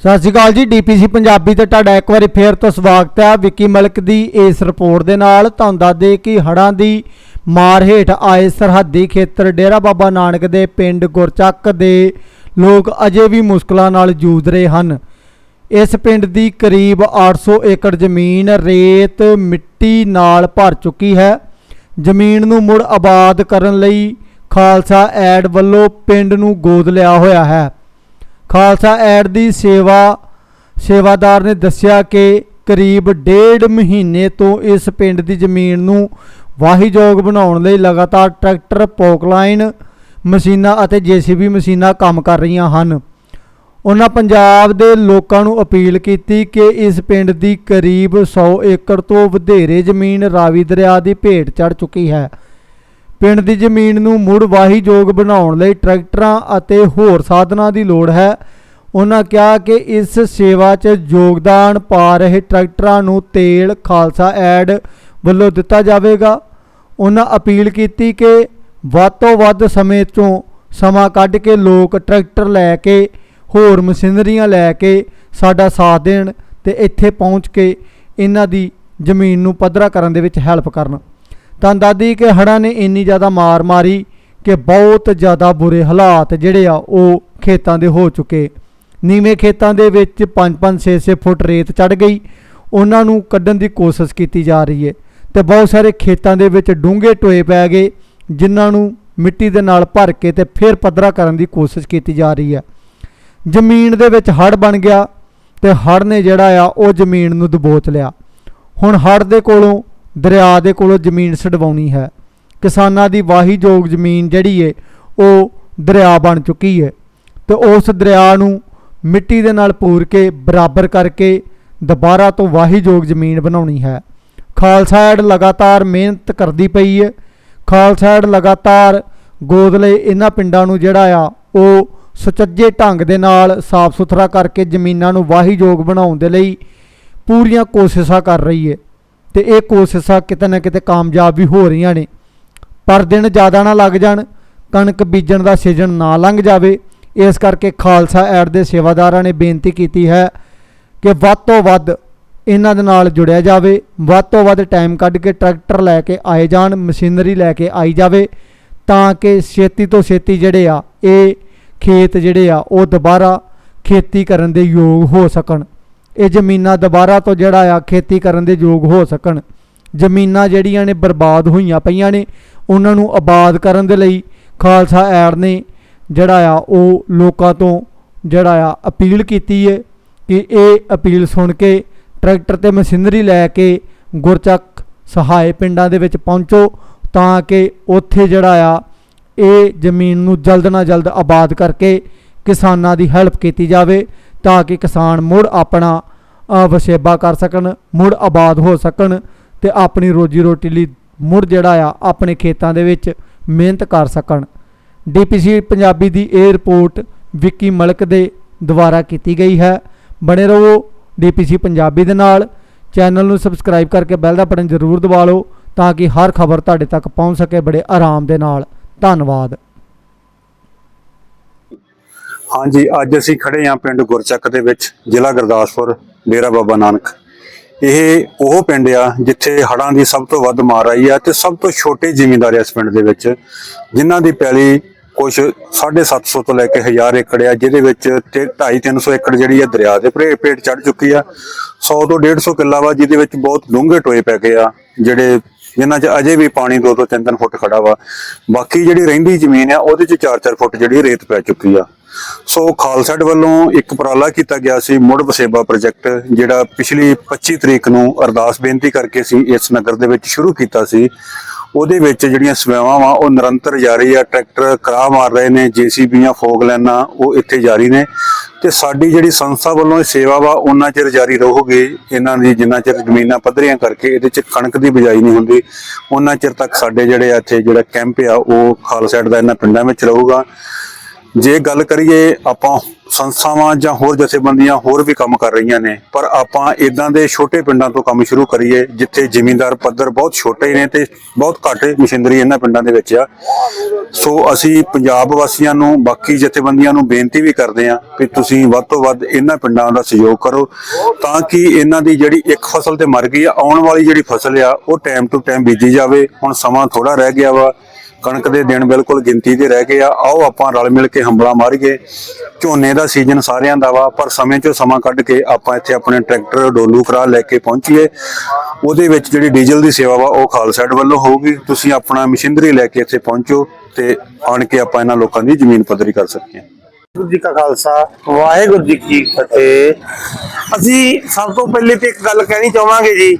ਸਤਿ ਸ਼੍ਰੀ ਅਕਾਲ ਜੀ, ਡੀਪੀਸੀ ਪੰਜਾਬੀ ਤੇ ਤੁਹਾਡਾ ਇੱਕ ਵਾਰੀ ਫੇਰ ਤੋਂ ਸਵਾਗਤ ਹੈ। ਵਿੱਕੀ ਮਲਕ ਦੀ ਇਸ ਰਿਪੋਰਟ ਦੇ ਨਾਲ ਤੁਹਾਨੂੰ ਦੱਸ ਦੇ ਕਿ ਹੜ੍ਹਾਂ ਦੀ ਮਾਰ ਹੇਠ ਆਏ ਸਰਹੱਦੀ ਖੇਤਰ ਡੇਰਾ ਬਾਬਾ ਨਾਨਕ ਦੇ ਪਿੰਡ ਗੁਰਚੱਕ ਦੇ ਲੋਕ ਅਜੇ ਵੀ ਮੁਸ਼ਕਲਾਂ ਨਾਲ ਜੂਝ ਰਹੇ ਹਨ। ਇਸ ਪਿੰਡ ਦੀ ਕਰੀਬ 800 ਏਕੜ ਜ਼ਮੀਨ ਰੇਤ ਮਿੱਟੀ ਨਾਲ ਭਰ ਚੁੱਕੀ ਹੈ। ਜ਼ਮੀਨ ਨੂੰ ਮੁੜ ਆਬਾਦ ਕਰਨ ਲਈ ਖਾਲਸਾ ਐਡ ਵੱਲੋਂ ਪਿੰਡ ਨੂੰ ਗੋਦ ਲਿਆ ਹੋਇਆ ਹੈ। ਖਾਲਸਾ ਐਡ ਦੀ ਸੇਵਾ, ਸੇਵਾਦਾਰ ਨੇ ਦੱਸਿਆ ਕਿ ਕਰੀਬ ਡੇਢ ਮਹੀਨੇ ਤੋਂ ਇਸ ਪਿੰਡ ਦੀ ਜ਼ਮੀਨ ਨੂੰ ਵਾਹੀਯੋਗ ਬਣਾਉਣ ਲਈ ਲਗਾਤਾਰ ਟਰੈਕਟਰ, ਪੋਕਲਾਈਨ ਮਸ਼ੀਨਾਂ ਅਤੇ ਜੀਸੀਬੀ ਮਸ਼ੀਨਾਂ ਕੰਮ ਕਰ ਰਹੀਆਂ ਹਨ। ਉਹਨਾਂ ਪੰਜਾਬ ਦੇ ਲੋਕਾਂ ਨੂੰ ਅਪੀਲ ਕੀਤੀ ਕਿ ਇਸ ਪਿੰਡ ਦੀ ਕਰੀਬ 100 ਏਕੜ ਤੋਂ ਵਧੇਰੇ ਜ਼ਮੀਨ ਰਾਵੀ ਦਰਿਆ ਦੀ ਭੇਟ ਚੜ ਚੁੱਕੀ ਹੈ। ਪਿੰਡ ਦੀ ਜ਼ਮੀਨ ਨੂੰ ਮੁੜ ਵਾਹੀਯੋਗ ਬਣਾਉਣ ਲਈ ਟਰੈਕਟਰਾਂ ਅਤੇ ਹੋਰ ਸਾਧਨਾਂ ਦੀ ਲੋੜ ਹੈ। ਉਹਨਾਂ ਕਿਹਾ ਕਿ ਇਸ ਸੇਵਾ 'ਚ ਯੋਗਦਾਨ ਪਾ ਰਹੇ ਟਰੈਕਟਰਾਂ ਨੂੰ ਤੇਲ, ਖਾਲਸਾ ਐਡ ਵੱਲੋਂ ਦਿੱਤਾ ਜਾਵੇਗਾ। ਉਹਨਾਂ ਅਪੀਲ ਕੀਤੀ ਕਿ ਵੱਧ ਤੋਂ ਵੱਧ ਸਮੇਂ 'ਚੋਂ ਸਮਾਂ ਕੱਢ ਕੇ ਲੋਕ ਟਰੈਕਟਰ ਲੈ ਕੇ, ਹੋਰ ਮਸ਼ੀਨਰੀਆਂ ਲੈ ਕੇ ਸਾਡਾ ਸਾਥ ਦੇਣ ਤੇ ਇੱਥੇ ਪਹੁੰਚ ਕੇ ਇਹਨਾਂ ਦੀ ਜ਼ਮੀਨ ਨੂੰ ਪੱਧਰਾ ਕਰਨ ਦੇ ਵਿੱਚ ਹੈਲਪ ਕਰਨ। ਤਾਂ ਦਾਦੀ ਕਿ ਹੜ੍ਹਾਂ ਨੇ ਇੰਨੀ ਜ਼ਿਆਦਾ ਮਾਰ ਮਾਰੀ ਕਿ ਬਹੁਤ ਜ਼ਿਆਦਾ ਬੁਰੇ ਹਾਲਾਤ ਜਿਹੜੇ ਆ ਉਹ ਖੇਤਾਂ ਦੇ ਹੋ ਚੁੱਕੇ। ਨੀਵੇਂ ਖੇਤਾਂ ਦੇ ਵਿੱਚ 5-5 6-6 ਫੁੱਟ ਰੇਤ ਚੜ ਗਈ। ਉਹਨਾਂ ਨੂੰ ਕੱਢਣ ਦੀ ਕੋਸ਼ਿਸ਼ ਕੀਤੀ ਜਾ ਰਹੀ ਹੈ ਤੇ ਬਹੁਤ ਸਾਰੇ ਖੇਤਾਂ ਦੇ ਵਿੱਚ ਡੂੰਘੇ ਟੋਏ ਪੈ ਗਏ, ਜਿਨ੍ਹਾਂ ਨੂੰ ਮਿੱਟੀ ਦੇ ਨਾਲ ਭਰ ਕੇ ਤੇ ਫਿਰ ਪੱਧਰਾ ਕਰਨ ਦੀ ਕੋਸ਼ਿਸ਼ ਕੀਤੀ ਜਾ ਰਹੀ ਹੈ ਜ਼ਮੀਨ ਦੇ ਵਿੱਚ ਹੜ ਬਣ ਗਿਆ ਤੇ ਹੜ ਨੇ ਜਿਹੜਾ ਆ ਉਹ ਜ਼ਮੀਨ ਨੂੰ ਦਬੋਚ ਲਿਆ। ਹੁਣ ਹੜ ਦੇ ਕੋਲੋਂ ਦਰਿਆ ਦੇ ਕੋਲੋਂ ਜ਼ਮੀਨ ਛਡਵਾਉਣੀ ਹੈ। ਕਿਸਾਨਾਂ ਦੀ ਵਾਹੀਯੋਗ ਜ਼ਮੀਨ ਜਿਹੜੀ ਏ, ਉਹ ਦਰਿਆ ਬਣ ਚੁੱਕੀ ਹੈ ਤੇ ਉਸ ਦਰਿਆ ਨੂੰ ਮਿੱਟੀ ਦੇ ਨਾਲ ਪੂਰ ਕੇ, ਬਰਾਬਰ ਕਰਕੇ ਦੁਬਾਰਾ ਤੋਂ ਵਾਹੀਯੋਗ ਜ਼ਮੀਨ ਬਣਾਉਣੀ ਹੈ। ਖਾਲਸਾ ਐਡ ਲਗਾਤਾਰ ਮਿਹਨਤ ਕਰਦੀ ਪਈ ਹੈ ਖਾਲਸਾ ਐਡ ਲਗਾਤਾਰ ਗੋਦ ਲਈ ਇਹਨਾਂ ਪਿੰਡਾਂ ਨੂੰ ਜਿਹੜਾ ਆ, ਉਹ ਸੁਚੱਜੇ ਢੰਗ ਦੇ ਨਾਲ ਸਾਫ਼ ਸੁਥਰਾ ਕਰਕੇ ਜ਼ਮੀਨਾਂ ਨੂੰ ਵਾਹੀਯੋਗ ਬਣਾਉਣ ਦੇ ਲਈ ਪੂਰੀਆਂ ਕੋਸ਼ਿਸ਼ਾਂ ਕਰ ਰਹੀ ਹੈ ਤੇ ਇਹ ਕੋਸ਼ਿਸ਼ਾਂ ਕਿਤੇ ਨਾ ਕਿਤੇ ਕਾਮਯਾਬ ਵੀ ਹੋ ਰਹੀਆਂ ਨੇ। ਪਰ ਦਿਨ ਜ਼ਿਆਦਾ ਨਾ ਲੱਗ ਜਾਣ, ਕਣਕ ਬੀਜਣ ਦਾ ਸੀਜ਼ਨ ਨਾ ਲੰਘ ਜਾਵੇ। ਇਸ ਕਰਕੇ ਖਾਲਸਾ ਐਡ ਦੇ ਸੇਵਾਦਾਰਾਂ ਨੇ ਬੇਨਤੀ ਕੀਤੀ ਹੈ ਕਿ ਵੱਧ ਤੋਂ ਵੱਧ ਇਹਨਾਂ ਦੇ ਨਾਲ ਜੁੜਿਆ ਜਾਵੇ। ਵੱਧ ਤੋਂ ਵੱਧ ਟਾਈਮ ਕੱਢ ਕੇ ਟਰੈਕਟਰ ਲੈ ਕੇ ਆਏ ਜਾਣ, ਮਸ਼ੀਨਰੀ ਲੈ ਕੇ ਆਈ ਜਾਵੇ ਤਾਂ ਕਿ ਛੇਤੀ ਤੋਂ ਛੇਤੀ ਜਿਹੜੇ ਆ, ਇਹ ਖੇਤ ਜਿਹੜੇ ਆ, ਉਹ ਦੁਬਾਰਾ ਖੇਤੀ ਕਰਨ ਦੇ ਯੋਗ ਹੋ ਸਕਣ। ਇਹ ਜ਼ਮੀਨਾਂ ਦੁਬਾਰਾ ਤੋਂ ਜਿਹੜਾ ਆ ਖੇਤੀ ਕਰਨ ਦੇ ਯੋਗ ਹੋ ਸਕਣ। ਜ਼ਮੀਨਾਂ ਜਿਹੜੀਆਂ ਨੇ ਬਰਬਾਦ ਹੋਈਆਂ ਪਈਆਂ ਨੇ, ਉਹਨਾਂ ਨੂੰ ਆਬਾਦ ਕਰਨ ਦੇ ਲਈ ਖਾਲਸਾ ਐਡ ਨੇ ਜਿਹੜਾ ਆ ਉਹ ਲੋਕਾਂ ਤੋਂ ਜਿਹੜਾ ਆ ਅਪੀਲ ਕੀਤੀ ਹੈ ਕਿ ਇਹ ਅਪੀਲ ਸੁਣ ਕੇ ਟਰੈਕਟਰ ਤੇ ਮਸ਼ੀਨਰੀ ਲੈ ਕੇ ਗੁਰਚੱਕ ਸਹਾਏ ਪਿੰਡਾਂ ਦੇ ਵਿੱਚ ਪਹੁੰਚੋ ਤਾਂ ਕਿ ਉੱਥੇ ਜਿਹੜਾ ਆ ਇਹ ਜ਼ਮੀਨ ਨੂੰ ਜਲਦ ਨਾਲ ਜਲਦ ਆਬਾਦ ਕਰਕੇ ਕਿਸਾਨਾਂ ਦੀ ਹੈਲਪ ਕੀਤੀ ਜਾਵੇ ਤਾਂ ਕਿ ਕਿਸਾਨ ਮੁੜ ਆਪਣਾ ਵਸੇਬਾ ਕਰ ਸਕਣ, ਮੁੜ ਆਬਾਦ ਹੋ ਸਕਣ ਤੇ ਆਪਣੀ ਰੋਜੀ ਰੋਟੀ ਲਈ ਮੁੜ ਜਿਹੜਾ ਆ ਆਪਣੇ ਖੇਤਾਂ ਦੇ ਵਿੱਚ ਮਿਹਨਤ ਕਰ ਸਕਣ। ਡੀਪੀਸੀ ਪੰਜਾਬੀ ਦੀ ਇਹ ਰਿਪੋਰਟ ਵਿੱਕੀ ਮਲਕ ਦੇ ਦੁਆਰਾ ਕੀਤੀ ਗਈ ਹੈ। ਬਣੇ ਰਹੋ ਡੀਪੀਸੀ ਪੰਜਾਬੀ ਦੇ ਨਾਲ। ਚੈਨਲ ਨੂੰ ਸਬਸਕ੍ਰਾਈਬ ਕਰਕੇ ਬੈਲ ਦਾ ਬਟਨ ਜ਼ਰੂਰ ਦਬਾ ਲਓ ਤਾਂ ਕਿ ਹਰ ਖਬਰ ਤੁਹਾਡੇ ਤੱਕ ਪਹੁੰਚ ਸਕੇ ਬੜੇ ਆਰਾਮ ਦੇ ਨਾਲ। ਧੰਨਵਾਦ। ਹਾਂਜੀ, ਅੱਜ ਅਸੀਂ ਖੜੇ ਹਾਂ ਪਿੰਡ ਗੁਰਚੱਕ ਦੇ ਵਿੱਚ, ਜ਼ਿਲ੍ਹਾ ਗੁਰਦਾਸਪੁਰ। ਡੇਰਾ ਬਾਬਾ ਨਾਨਕ। ਇਹ ਉਹ ਪਿੰਡ ਆ ਜਿੱਥੇ ਹੜ੍ਹਾਂ ਦੀ ਸਭ ਤੋਂ ਵੱਧ ਮਾਰ ਆਈ ਆ ਤੇ ਸਭ ਤੋਂ ਛੋਟੇ ਜ਼ਿਮੀਂਦਾਰ ਆ ਇਸ ਪਿੰਡ ਦੇ ਵਿੱਚ, ਜਿਨ੍ਹਾਂ ਦੀ ਪੈਲੀ ਕੁਝ 750 ਤੋਂ ਲੈ ਕੇ 1000 ਏਕੜ ਆ, ਜਿਹਦੇ ਵਿੱਚ 2.5 300 ਏਕੜ ਜਿਹੜੀ ਆ ਦਰਿਆ ਦੇ ਭਰੇ ਪੇਟ ਚੜ ਚੁੱਕੀ ਆ। 100 ਤੋਂ 150 ਕਿੱਲਾ ਵਾ, ਜਿਹਦੇ ਵਿੱਚ ਬਹੁਤ ਡੂੰਘੇ ਟੋਏ ਪੈ ਗਏ ਆ, ਜਿਹੜੇ ਜਿਨ੍ਹਾਂ 'ਚ ਅਜੇ ਵੀ ਪਾਣੀ 2 ਤੋਂ 3-3 ਫੁੱਟ ਖੜਾ ਵਾ। ਬਾਕੀ ਜਿਹੜੀ ਰਹਿੰਦੀ ਜ਼ਮੀਨ ਆ, ਉਹਦੇ 'ਚ 4-4 ਫੁੱਟ ਜਿਹੜੀ ਰੇਤ ਪੈ ਚੁੱਕੀ ਆ। ਸੋ ਖਾਲਸਾਡ ਵੱਲੋਂ ਇੱਕ ਉਪਰਾਲਾ ਕੀਤਾ ਗਿਆ ਸੀ ਮੁੜ ਵਸੇਬਾ ਪ੍ਰੋਜੈਕਟ, ਜਿਹੜਾ ਪਿਛਲੀ 25 ਤਰੀਕ ਨੂੰ ਅਰਦਾਸ ਬੇਨਤੀ ਕਰਕੇ ਸੀ, ਇਸ ਨਗਰ ਦੇ ਵਿੱਚ ਸ਼ੁਰੂ ਕੀਤਾ ਸੀ। ਉਹਦੇ ਵਿੱਚ ਜਿਹੜੀਆਂ ਸੇਵਾਵਾਂ ਵਾ, ਉਹ ਨਿਰੰਤਰ ਜਾਰੀ ਆ, ਟਰੈਕਟਰ ਕਰਾ ਮਾਰ ਰਹੇ ਨੇ, ਜੀਸੀਬੀਆਂ, ਫੋਗ ਲੈਣਾ ਉਹ ਇੱਥੇ ਜਾਰੀ ਨੇ। ਤੇ ਸਾਡੀ ਜਿਹੜੀ ਸੰਸਥਾ ਵੱਲੋਂ ਇਹ ਸੇਵਾ ਵਾ, ਉਹਨਾਂ ਚਿਰ ਜਾਰੀ ਰਹੂਗੀ। ਇਹਨਾਂ ਦੀ ਜਿੰਨਾ ਚਿਰ ਜ਼ਮੀਨਾਂ ਪੱਧਰੀਆਂ ਕਰਕੇ ਇਹਦੇ ਚ ਕਣਕ ਦੀ ਬਿਜਾਈ ਨਹੀਂ ਹੁੰਦੀ, ਉਹਨਾਂ ਚਿਰ ਤੱਕ ਸਾਡੇ ਜਿਹੜੇ ਆ ਇੱਥੇ ਜਿਹੜਾ ਕੈਂਪ ਆ, ਉਹ ਖਾਲਸਾਡ ਦਾ ਇਹਨਾਂ ਪਿੰਡਾਂ ਵਿੱਚ ਰਹੂਗਾ। ਜੇ ਗੱਲ ਕਰੀਏ ਆਪਾਂ ਸੰਸਥਾਵਾਂ ਜਾਂ ਹੋਰ ਜਥੇਬੰਦੀਆਂ ਹੋਰ ਵੀ ਕੰਮ ਕਰ ਰਹੀਆਂ ਨੇ, ਪਰ ਆਪਾਂ ਇਦਾਂ ਦੇ ਛੋਟੇ ਪਿੰਡਾਂ ਤੋਂ ਕੰਮ ਸ਼ੁਰੂ ਕਰੀਏ, ਜਿੱਥੇ ਜ਼ਿਮੀਂਦਾਰ ਪੱਧਰ ਬਹੁਤ ਛੋਟੇ ਨੇ ਤੇ ਬਹੁਤ ਘੱਟ ਮਸ਼ੀਨਰੀ ਇਹਨਾਂ ਪਿੰਡਾਂ ਦੇ ਵਿੱਚ ਆ। ਸੋ ਅਸੀਂ ਪੰਜਾਬ ਵਾਸੀਆਂ ਨੂੰ, ਬਾਕੀ ਜਥੇਬੰਦੀਆਂ ਨੂੰ ਬੇਨਤੀ ਵੀ ਕਰਦੇ ਹਾਂ ਕਿ ਤੁਸੀਂ ਵੱਧ ਤੋਂ ਵੱਧ ਇਹਨਾਂ ਪਿੰਡਾਂ ਦਾ ਸਹਿਯੋਗ ਕਰੋ, ਤਾਂ ਕਿ ਇਹਨਾਂ ਦੀ ਜਿਹੜੀ ਇੱਕ ਫਸਲ ਤੇ ਮਰ ਗਈ ਆ, ਆਉਣ ਵਾਲੀ ਜਿਹੜੀ ਫਸਲ ਆ, ਉਹ ਟਾਈਮ ਟੂ ਟਾਈਮ ਬੀਜੀ ਜਾਵੇ। ਹੁਣ ਸਮਾਂ ਥੋੜਾ ਰਹਿ ਗਿਆ ਵਾ ਕਣਕ ਦੇ ਦਿਨ ਬਿਲਕੁਲ ਗਿਣਤੀ ਦੇ ਰਹਿ ਗਏ ਆ। ਆਓ ਆਪਾਂ ਰਲ ਮਿਲ ਕੇ ਹੰਬਲਾ ਮਾਰੀਏ। ਝੋਨੇ ਦਾ ਸੀਜ਼ਨ ਸਾਰਿਆਂ ਦਾ ਵਾ, ਪਰ ਸਮੇਂ ਚੋਂ ਸਮਾਂ ਕੱਢ ਕੇ ਆਪਾਂ ਇੱਥੇ ਆਪਣੇ ਟਰੈਕਟਰ ਡੋਲੂ ਕਰਾ ਲੈ ਕੇ ਪਹੁੰਚੀਏ। ਉਹਦੇ ਵਿੱਚ ਜਿਹੜੀ ਡੀਜ਼ਲ ਦੀ ਸੇਵਾ ਵਾ, ਉਹ ਖਾਲਸਾ ਵੱਲੋਂ ਹੋਊਗੀ। ਤੁਸੀਂ ਆਪਣਾ ਮਸ਼ੀਨਰੀ ਲੈ ਕੇ ਇੱਥੇ ਪਹੁੰਚੋ ਤੇ ਆਣ ਕੇ ਆਪਾਂ ਇਹਨਾਂ ਲੋਕਾਂ ਦੀ ਜ਼ਮੀਨ ਪੱਧਰੀ ਕਰ ਸਕੀਏ। ਵਾਹਿਗੁਰੂ ਜੀ ਕਾ ਖਾਲਸਾ, ਵਾਹਿਗੁਰੂ ਜੀ ਕੀ ਫਤਿਹ। ਅਸੀਂ ਸਭ ਤੋਂ ਪਹਿਲੇ ਤੇ ਇੱਕ ਗੱਲ ਕਹਿਣੀ ਚਾਹਾਂਗੇ ਜੀ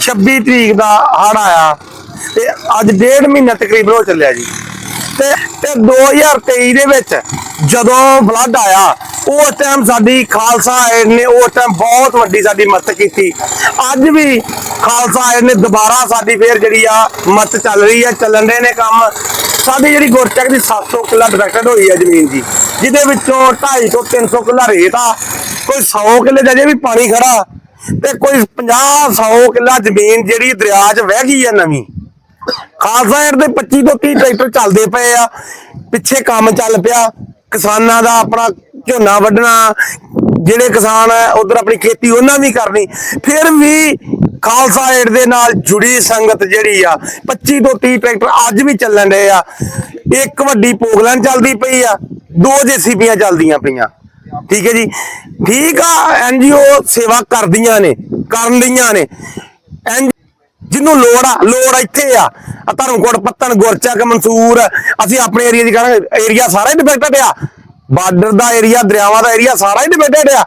26 ਤਰੀਕ ਦਾ ਹੜ ਆਇਆ। ਤੇ ਅੱਜ ਡੇਢ ਮਹੀਨਾ ਤਕਰੀਬਨ ਹੋ ਚੱਲਿਆ ਜੀ। ਤੇ ਤੇ 2023 ਦੇ ਵਿੱਚ ਜਦੋਂ ਫਲੱਡ ਆਇਆ, ਉਸ ਟਾਈਮ ਸਾਡੀ ਖਾਲਸਾ ਏਡ ਨੇ ਉਸ ਟਾਈਮ ਬਹੁਤ ਵੱਡੀ ਸਾਡੀ ਮਦਦ ਕੀਤੀ। ਅੱਜ ਵੀ ਖਾਲਸਾ ਏਡ ਨੇ ਦੁਬਾਰਾ ਸਾਡੀ ਫੇਰ ਜਿਹੜੀ ਆ ਮਦਦ ਚੱਲ ਰਹੀ ਹੈ ਚੱਲਣ ਦੇ ਨੇ ਕੰਮ। ਸਾਡੀ ਜਿਹੜੀ ਗੁਰਚੱਕ ਦੀ 700 ਕਿੱਲਾ ਡਿਫੈਕਟਡ ਹੋਈ ਹੈ ਜ਼ਮੀਨ ਦੀ, ਜਿਹਦੇ ਵਿੱਚੋਂ 250 ਤੋਂ 300 ਕਿੱਲਾ ਰੇਤ ਆ, ਕੋਈ 100 ਕਿੱਲੇ ਦਾ ਜੇ ਵੀ ਪਾਣੀ ਖੜਾ, ਤੇ ਕੋਈ 50 100 ਕਿੱਲਾ ਜ਼ਮੀਨ ਜਿਹੜੀ ਦਰਿਆ 'ਚ ਵਹਿ ਗਈ ਹੈ ਨਵੀਂ। ਖਾਲਸਾ ਏਡ ਦੇ 25 ਤੋਂ 30 ਟਰੈਕਟਰ ਚੱਲਦੇ ਪਏ ਆ। ਪਿੱਛੇ ਕੰਮ ਚੱਲ ਪਿਆ। ਕਿਸਾਨਾਂ ਦਾ ਆਪਣਾ ਝੋਨਾ ਵੱਢਣਾ, ਜਿਹੜੇ ਕਿਸਾਨ ਆ, ਉਧਰ ਆਪਣੀ ਖੇਤੀ ਉਹਨਾਂ ਵੀ ਕਰਨੀ। ਫਿਰ ਵੀ ਖਾਲਸਾ ਏਡ ਦੇ ਨਾਲ ਜੁੜੀ ਸੰਗਤ ਜਿਹੜੀ ਆ 25 ਤੋਂ 30 ਟਰੈਕਟਰ ਅੱਜ ਵੀ ਚੱਲਣ ਰਹੇ ਆ। ਇੱਕ ਵੱਡੀ ਪੋਗਲਨ ਚੱਲਦੀ ਪਈ ਆ। ਦੋ ਜੇਸੀਬੀਆਂ ਚੱਲਦੀਆਂ ਪਈਆਂ। ਠੀਕ ਹੈ ਜੀ? ਠੀਕ ਆ ਐਨਜੀਓ ਸੇਵਾ ਕਰਦੀਆਂ ਨੇ, ਕਰਨ ਦੀਆਂ ਨੇ। ਐਨ ਜਿਹਨੂੰ ਲੋੜ ਆ, ਲੋੜ ਇੱਥੇ ਆ। ਆ ਧਰਮਕੋਟ ਪੱਤਨ ਗੁਰਚੱਕ ਮਨਸੂਰ, ਅਸੀਂ ਆਪਣੇ ਏਰੀਆ ਦੀ ਕਰਾਂਗੇ। ਏਰੀਆ ਸਾਰਾ ਹੀ ਡਿਫੈਕਟਡ ਆ। ਬਾਰਡਰ ਦਾ ਏਰੀਆ ਦਰਿਆਵਾਂ ਦਾ ਏਰੀਆ ਸਾਰਾ ਹੀ ਡਿਫੈਕਟਡ ਆ।